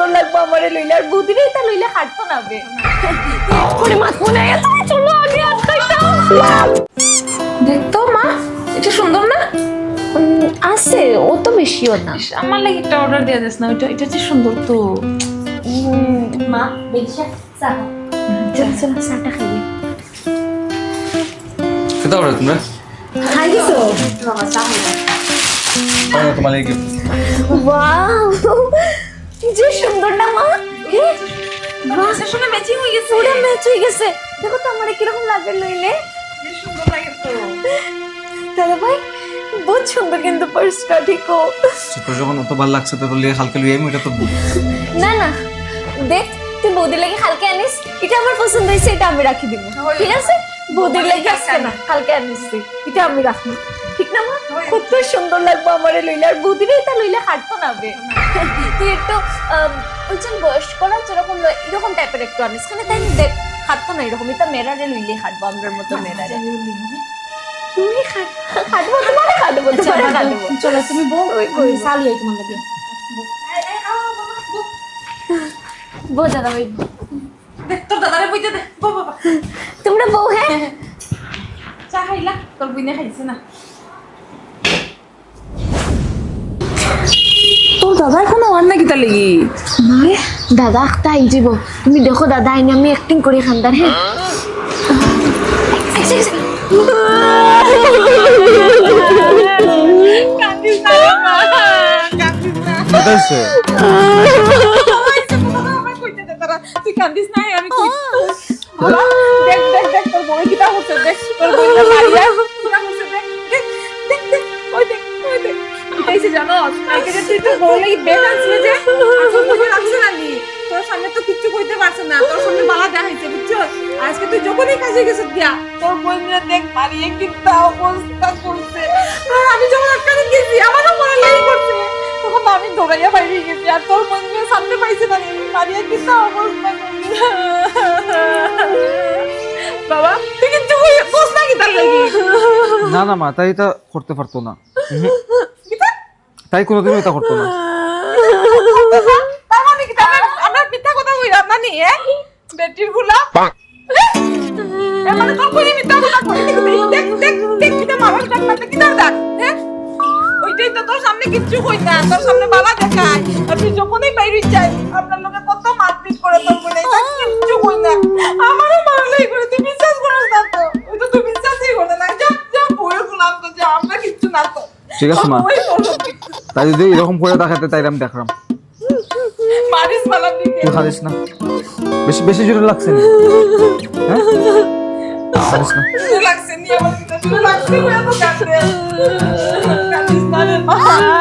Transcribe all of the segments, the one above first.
সুন্দর লাগবো আমারে লইলে আর বুদিরে তা লইলে হাঁটতো না বে। করে মাত মনে হয় চলো আগে আর খাইতাম দেখতো মা এটা সুন্দর না? আছে ও তো বেশিও না। আমার লাগে একটা অর্ডার দিয়ে দিস না ওইটা এটা যে সুন্দর তো। মা বেশি চা চাটা খেতে পারো তোমরা? খাই গেছো তোমার লাগে। ওয়াও। যে সুন্দর না মা। এ, বাহ, ম্যাচিং হয়ে গেছে। পুরো ম্যাচ হয়ে গেছে। দেখো তো আমার কীরকম লাগে লইলে। যে সুন্দর লাগে তো। দাদা ভাই বহুত সুন্দর কিন্তু পার্সটা যখন অত ভালো লাগছে তো লিয়ে হালকা এটা তো না না। দেখ তুই বৌদির লাগে হালকা আনিস এটা আমার পছন্দ হয়েছে এটা আমি রাখি দিব। ঠিক আছে? বৌদির লাগে আজকে না হালকা আনিস এটা আমি রাখব। ঠিক না মা? কত সুন্দর লাগবো আমার লইলে আর এটা লইলে হাঁটতো না বে। তুই একটু ওইজন বয়স্করা যেরকম এরকম টাইপের একটু আনিস। খানে তাই দেখ হাঁটতো না এরকম। এটা মেরারে লইলে হাঁটবো আমার মতো মেরারে। তুমি হাঁট- হাঁটবো তোমারে হাঁটবো তোমারে হাঁটবো। চলো তুমি বউ ওই কই বউ। তোমার লাগে। বউ দাদা ভাই দেখ তোর দাদারে বইতে দে। বাবা তোমরা বউ হ্যাঁ? চা খাইলা? তোর বইনে খাইছে না। দাদা এখনও আর নাকি তার লাগি? নয় দাদা একটা আই যাব। তুমি দেখো দাদা আইনে আমি অ্যাক্টিং করি খান্দার হ্যাঁ কান্দিস না। তুই কান্দিস আমি দেখ দেখ দেখ তোর বই কিটা হচ্ছে দেখ তোর বইটা তো যে আসল তো তোর সামনে তো কিচ্ছু কইতে পারছ না তোর সামনে বালা দেখাইছে বুঝছ? আজকে তুই যখনই গেছিস তোর দেখ অবস্থা করছে। আর আমি যখন গেছি আমারও মনে লাগি করছে। তখন আমি দৌড়াইয়া বাইরে গেছি আর তোর মন সামনে পাইছে না অবস্থা করছে। বাবা তুই কিচ্ছু বস না কি তার লাগি। না না মা তাই এটা করতে পারতো না। তাই কোনোদিনও এটা করতো না। তার মানে কি? তার আমরা মিথ্যা কথা কইরা নানি এ বেটিরগুলা এ মানে তোর কই মিথ্যা কথা কই দেখ দেখ দেখ দেখ কিটা মারার ডাক মারতে কি দাও ডাক হ্যাঁ? ওইটাই তো তোর সামনে কিচ্ছু কই না তোর সামনে বালা দেখায়। আর তুই যখনই বাইরে যাই আপনার লোকে কত মারপিট করে তোর বলে এটা কিচ্ছু কই না। আমারও মারা করে তুই বিশ্বাস করিস না তো। ওই তো তুই বিশ্বাসই করে না। যা যা বইয়ের গুলাম তো যা আমরা কিচ্ছু না তো। ঠিক আছে, মা। তাই যদি এরকম করে দেখাতে তাই আমি দেখলাম মারিস বালা দিকে। তুই খালিস না। বেশি বেশি জোরে লাগছে না? হ্যাঁ? খালিস না। লাগছে নি আমার লাগছে না রে মা না।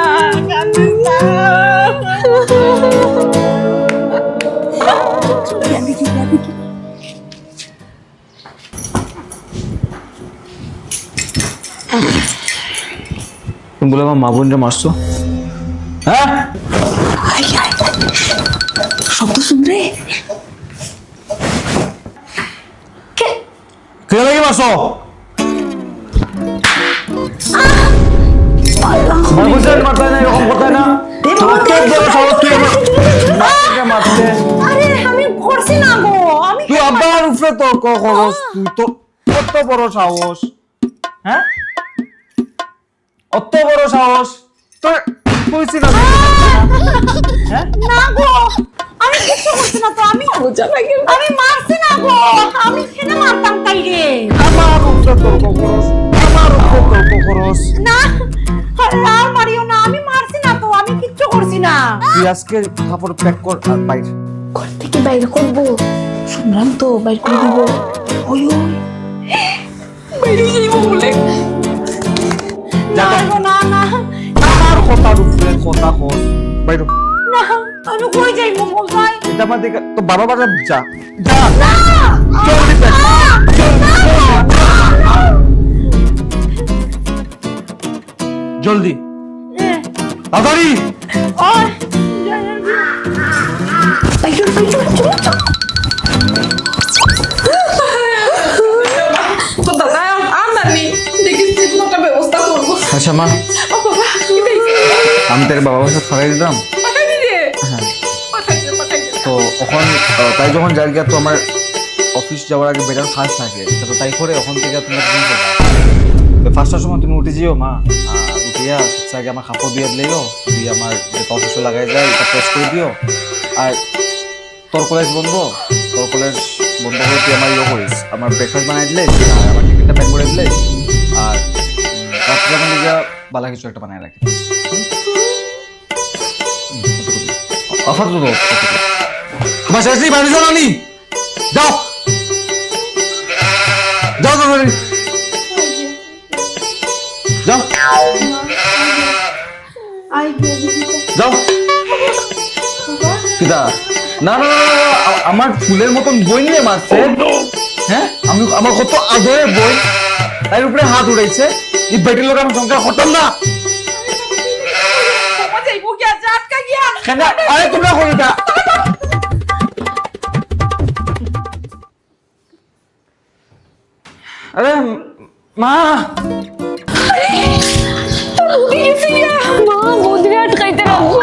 তুমি বলে আমার মা বোনরা মারছো? হ্যাঁ? শব্দ শুনরে কে? লাগে মারছো? মা বোনদের না এরকম করতে না? তোকে বড় সাহস তুই আমার মাকে মারতে আরে আমি করছি না গো আমি তুই আবার উপরে তর্ক করস তুই তো কত বড় সাহস হ্যাঁ? অত বড় সাহস। তোর না হ্যাঁ? না গো আমি কিছু করছি না তো আমি বুঝা লাগে আমি মারছি না গো আমি কেন মারতাম রে আমার উপরে তর্ক করস আমার উপরে তর্ক করস। না আরে মারিও না আমি মারছি না তো আমি কিচ্ছু করছি না। তুই আজকে কাপড় প্যাক কর আর বাইর। ঘর থেকে বাইরে করব। শুনলাম তো বাইর করে দিব। ওই ওই। বাইরে যাইব বলে। না না না। কথার উপরে কথা কর বাইর। না আমি কই যাইবো মজাই এটা আমার দিকে তো বাবা বাবা যা। যা। না জলদি প্যাক জলদি তাড়াতাড়ি। ওই বাইরে বাইরে চলো চলো আচ্ছা মা। আমি তোর বাবা দিলাম পাঠাই দিলে হ্যাঁ। পাঠাই দিলে তাই যখন যাই গিয়া তো আমার অফিস যাওয়ার আগে বেটার ফার্স্ট থাকে। তো তাই করে ওখান থেকে তুমি ফার্স্টটার সময় তুমি উঠে যেও মা। উঠিয়া সবচেয়ে আগে আমার কাপড় দিয়ে দিলেও দিয়ে আমার যে অফিসে লাগাই যায় এটা প্রেস করে দিও। আর তোর কলেজ বন্ধ তোর কলেজ বন্ধ করে তুই আমার ইয়ে করিস। আমার ব্রেকফাস্ট বানাই দিলে আর আমার টিফিনটা প্যাক করে দিলে আর রাত্রে আমার লিগা বালা কিছু একটা বানায় রাখি অফার নি। না আমার ফুলের মতন বই নিয়ে মারছে। হ্যাঁ? আমি, আমার কত আদরের বই। তার উপরে হাত উড়াইছে। এই বেটির লোক আমার সংসার হতাম না। কেন? আরে তোমরা করো না আরে মা। মা বৌদিরে আটকাইতে রাখব।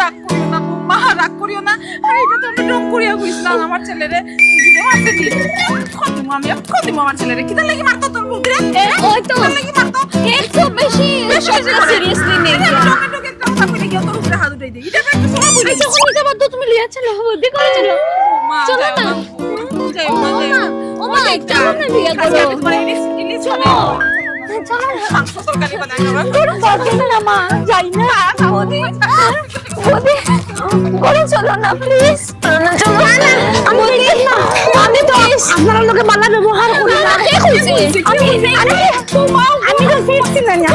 রাগ করিও না মা রাগ করিও না। আরে এটা তো আমি রং করিয়া কইছিলাম আমার ছেলেরে। আমি খদিম আমার ছেলেরে। কিতা লাগি মারতো তোর বুদ্রে ওই তো। লাগি মারতো? একটু বেশি সিরিয়াসলি নেই একটা সময় বলি আচ্ছা তুমি লিয়া চলো বৌদি চলো। মা চলো যাও না। না ও মা ও মা চলো লিয়া করো চলো। চলো না আমি তো ফিরছি না